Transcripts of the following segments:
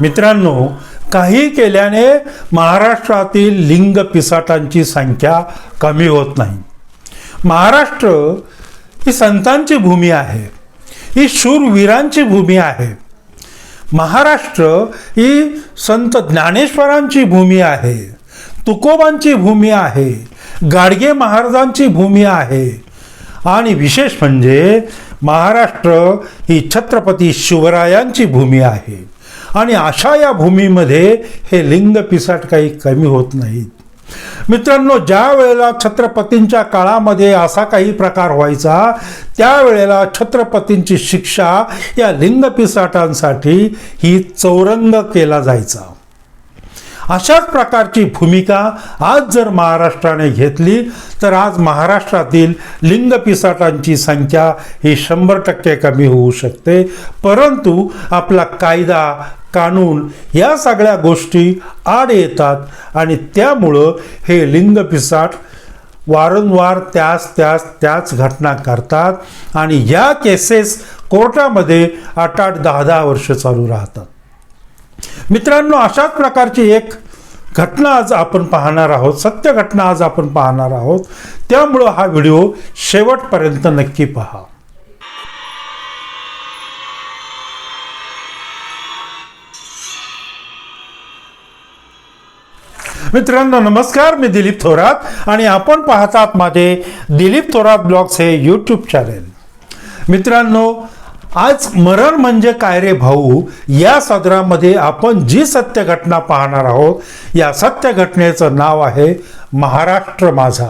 मित्रांनो काही केल्याने महाराष्ट्रातील लिंग पिसाटांची संख्या कमी होत नाही. महाराष्ट्र ही संतांची भूमी आहे ही शूरवीरांची भूमी आहे. महाराष्ट्र ही संत ज्ञानेश्वरांची भूमी आहे तुकोबांची भूमी आहे गाडगे महाराजांची भूमी आहे. आणि विशेष म्हणजे महाराष्ट्र ही छत्रपती शिवरायांची भूमी आहे. आणि अशा या भूमीमध्ये हे लिंग पिसाट काही कमी होत नाहीत. मित्रांनो ज्या वेळेला छत्रपतींच्या काळामध्ये असा काही प्रकार व्हायचा त्यावेळेला छत्रपतींची शिक्षा या लिंग पिसाटांसाठी ही चौरंग केला जायचा. अशाच प्रकारची भूमिका आज जर महाराष्ट्राने घेतली तर आज महाराष्ट्रातील लिंग पिसाटांची संख्या ही शंभर टक्के कमी होऊ शकते. परंतु आपला कायदा कानून या सगळ्या गोष्टी आड येतात आणि त्यामुळं हे लिंग पिसाट वारंवार त्याच त्याच त्याच घटना करतात आणि या केसेस कोर्टामध्ये आठ आठ दहा दहा वर्ष चालू राहतात. मित्रांनो अशाच प्रकारची एक घटना आज आपण पाहणार आहोत सत्य घटना आज आपण पाहणार आहोत. त्यामुळं हा व्हिडिओ शेवटपर्यंत नक्की पहा. मित्रांनो नमस्कार मी दिलीप थोरात आणि आपण पाहतात माझे दिलीप थोरात ब्लॉग्स हे यूट्यूब चॅनेल मित्रांनो आज मरण म्हणजे काय रे भाऊ? या सदरामध्ये आपण जी सत्य घटना पाहणार आहोत या सत्य घटनेचं नाव आहे महाराष्ट्र माझा.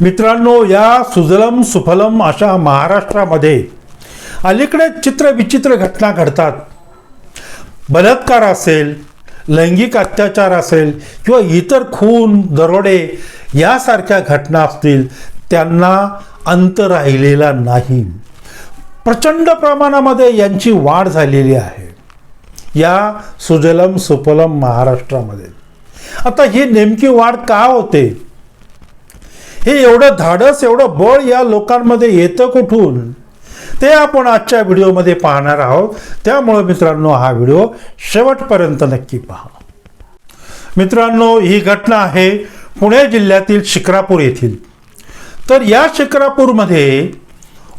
मित्रांनो या सुजलम सुफलम अशा महाराष्ट्रामध्ये अलीकडे चित्रविचित्र घटना घडतात. बलात्कार असेल लैंगिक अत्याचार असेल किंवा इतर खून दरोडे यासारख्या घटना असतील त्यांना अंत राहिलेला नाही. प्रचंड प्रमाणामध्ये यांची वाढ झालेली आहे. या सुजलम सुपलम महाराष्ट्रामध्ये. आता ही नेमकी वाढ का होते? हे एवढं धाडस एवढं बळ या लोकांमध्ये येतं कुठून? ते आपण आजच्या व्हिडिओमध्ये पाहणार आहोत. त्यामुळे मित्रांनो हा व्हिडिओ शेवटपर्यंत नक्की पहा. मित्रांनो ही घटना आहे पुणे जिल्ह्यातील शिक्रापूर येथील. तर या शिक्रापूरमध्ये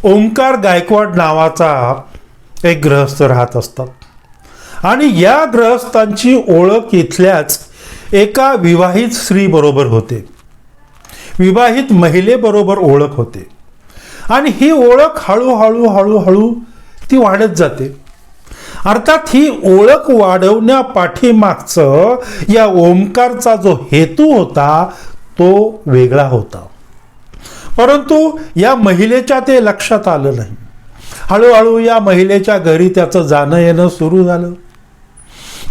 ओंकार गायकवाड नावाचा एक गृहस्थ राहत असतात. आणि या ग्रहस्थांची ओळख इथल्याच एका विवाहित स्त्रीबरोबर होते. विवाहित महिलेबरोबर ओळख होते. आणि ही ओळख हळूहळू हळूहळू ती वाढत जाते. अर्थात ही ओळख वाढवण्यापाठीमागचं या ओंकारचा जो हेतू होता तो वेगळा होता. परंतु या महिलेच्या ते लक्षात आलं नाही. हळूहळू या महिलेच्या घरी त्याचं जाणं येणं सुरू झालं.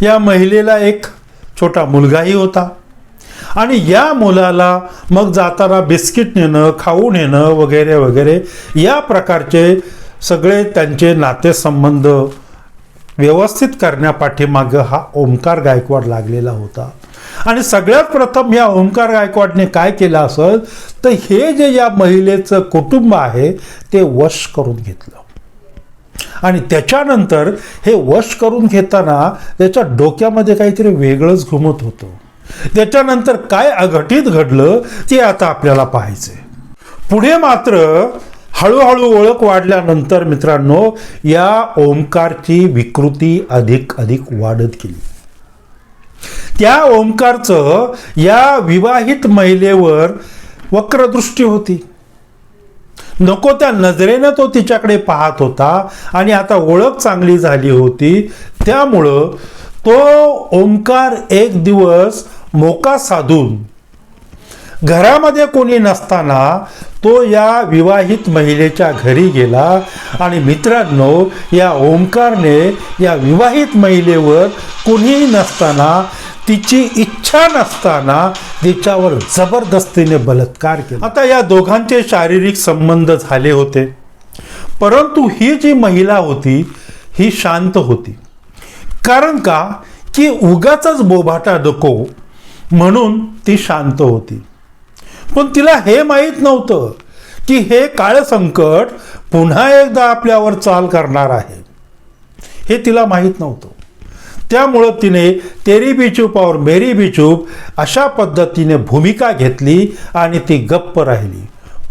या महिलेला एक छोटा मुलगाही होता. आणि या मुलाला मग जाताना बिस्किट नेणं खाऊ नेणं वगैरे वगैरे या प्रकारचे सगळे त्यांचे नातेसंबंध व्यवस्थित करण्यापाठीमागं हा ओंकार गायकवाड लागलेला होता. आणि सगळ्यात प्रथम या ओंकार गायकवाडने काय केलं असेल तर हे जे या महिलेचं कुटुंब आहे ते वश करून घेतलं. आणि त्याच्यानंतर हे वश करून घेताना त्याच्या डोक्यामध्ये काहीतरी वेगळंच घुमत होतं. त्याच्यानंतर काय अघटित घडलं ते आता आपल्याला पाहायचंय. पुढे मात्र हळूहळू ओळख वाढल्यानंतर मित्रांनो या ओंकारची विकृती अधिक अधिक वाढत गेली. त्या ओंकारचं या विवाहित महिलेवर वक्रदृष्टी होती. नको त्या नजरेनं तो तिच्याकडे पाहत होता आणि आता ओळख चांगली झाली होती. त्यामुळं तो ओंकार एक दिवस मोका साधून घरामध्ये कोणी नसताना तो या विवाहित महिलेच्या घरी गेला आणि मित्रांनो या ओंकारने या विवाहित महिलेवर कुणीही नसताना तिची इच्छा नसताना तिच्यावर जबरदस्तीने बलात्कार केला. आता या दोघांचे शारीरिक संबंध झाले होते. परंतु ही जी महिला होती ही शांत होती. कारण का? की उगाच बोभाटा नको म्हणून ती शांत होती. पण तिला हे माहीत नव्हतं की हे काळ संकट पुन्हा एकदा आपल्यावर चाल करणार आहे. हे तिला माहीत नव्हतं. त्यामुळं तिने तेरी बिचूप और मेरी बिचूप अशा पद्धतीने भूमिका घेतली आणि ती गप्प राहिली.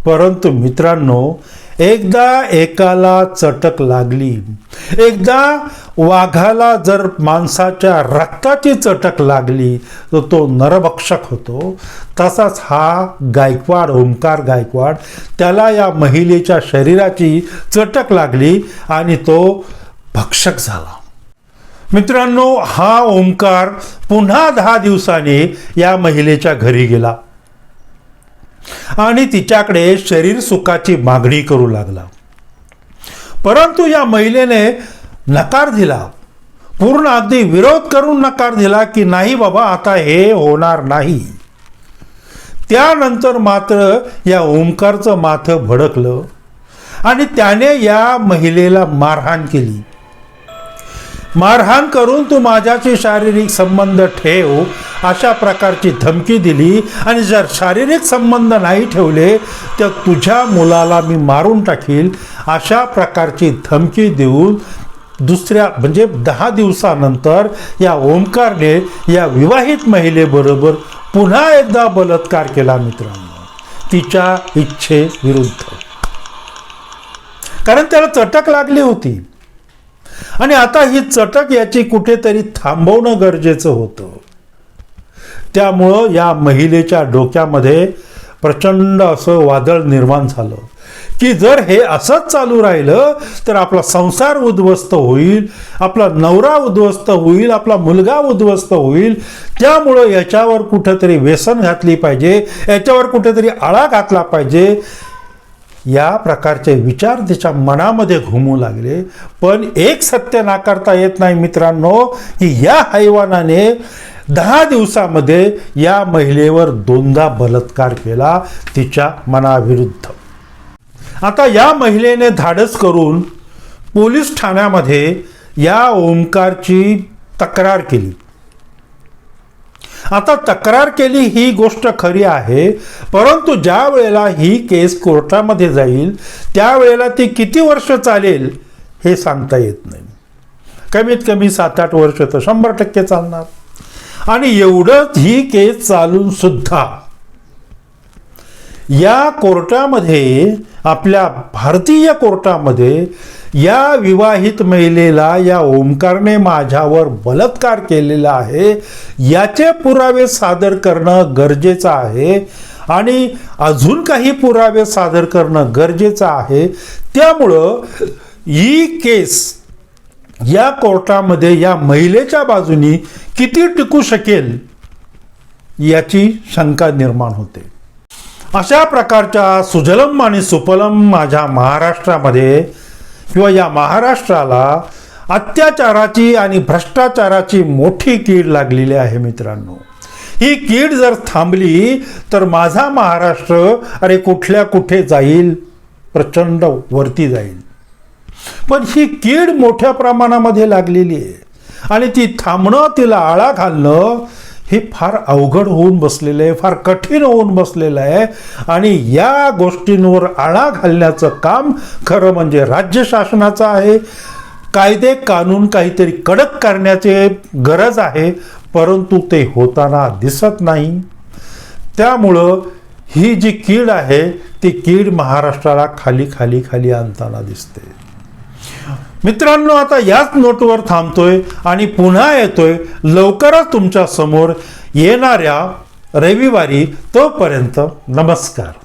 परंतु मित्रांनो एकदा एकाला चटक लागली एकदा वाघाला जर माणसाच्या रक्ताची चटक लागली तर तो नरभक्षक होतो. तसाच हा गायकवाड ओंकार गायकवाड त्याला या महिलेच्या शरीराची चटक लागली आणि तो भक्षक झाला. मित्रांनो हा ओंकार पुन्हा दहा दिवसांनी या महिलेच्या घरी गेला. आणि तिच्याकडे शरीर सुखाची मागणी करू लागला. परंतु या महिलेने नकार दिला. पूर्ण अगदी विरोध करून नकार दिला की नाही बाबा आता हे होणार नाही. त्यानंतर मात्र या ओंकारचं माथं भडकलं आणि त्याने या महिलेला मारहाण केली. मारहाण करून तू माझ्याशी शारीरिक संबंध ठेव अशा प्रकारची धमकी दिली. आणि जर शारीरिक संबंध नाही ठेवले तर तुझ्या मुलाला मी मारून टाकील अशा प्रकारची धमकी देऊन दुसऱ्या म्हणजे दहा दिवसानंतर या ओंकारने या विवाहित महिलेबरोबर पुन्हा एकदा बलात्कार केला मित्रांनो. तिच्या इच्छेविरुद्ध. कारण त्याला चटक लागली होती. आणि आता ही चटक याची कुठेतरी थांबवणं गरजेचं होतं. त्यामुळं या महिलेच्या डोक्यामध्ये प्रचंड असं वादळ निर्माण झालं. की जर हे असंच चालू राहिलं तर आपला संसार उद्ध्वस्त होईल आपला नवरा उद्ध्वस्त होईल आपला मुलगा उद्ध्वस्त होईल. त्यामुळं याच्यावर कुठंतरी व्यसन घातली पाहिजे याच्यावर कुठेतरी आळा घातला पाहिजे. या प्रकारचे विचार तिच्या मनामध्ये घुमू लागले. पण एक सत्य नाकारता येत नाही मित्रांनो की या हैवानाने दहा दिवसामध्ये या महिलेवर दोनदा बलात्कार केला तिच्या मनाविरुद्ध. आता या महिलेने धाडस करून पोलीस ठाण्यामध्ये या ओंकारची तक्रार केली. आता तक्रार केली ही गोष्ट खरी आहे परंतु ज्या वेळेला ही केस कोर्टामध्ये जाईल त्यावेळेला ती किती वर्ष चालेल हे सांगता येत नाही. कमीत कमी सात आठ वर्ष तर शंभर टक्के चालणार. आणि एवढंच ही केस चालून सुद्धा या कोर्टामध्ये आपल्या भारतीय कोर्टामध्ये या विवाहित महिलेला या ओमकारने माझ्यावर बलात्कार केलेला आहे. याचे पुरावे सादर करणं गरजेचं आहे. आणि अजून काही पुरावे सादर करणं गरजेचं आहे. त्यामुळं ही केस या कोर्टामध्ये या महिलेच्या बाजूनी किती टिकू शकेल याची शंका निर्माण होते. अशा प्रकारच्या सुजलम आणि सुपलम माझ्या महाराष्ट्रामध्ये किंवा या महाराष्ट्राला अत्याचाराची आणि भ्रष्टाचाराची मोठी कीड लागलेली आहे मित्रांनो. ही कीड जर थांबली तर माझा महाराष्ट्र अरे कुठल्या कुठे जाईल? प्रचंड वरती जाईल. पण ही कीड मोठ्या प्रमाणामध्ये लागलेली आहे. आणि ती थांबणं तिला आळा घालणं हे फार अवघड होऊन बसलेलं आहे फार कठीण होऊन बसलेलं आहे. आणि या गोष्टींवर आळा घालण्याचं काम खरं म्हणजे राज्य शासनाचं आहे. कायदे कानून काहीतरी कडक करण्याचे गरज आहे परंतु ते होताना दिसत नाही. त्यामुळं ही जी कीड आहे ती कीड महाराष्ट्राला खाली खाली खाली आणताना दिसते. मित्रांनो आता याच नोटवर थांबतोय आणि पुन्हा येतोय. लवकरच तुमच्यासमोर येणाऱ्या रविवारी तोपर्यंत नमस्कार.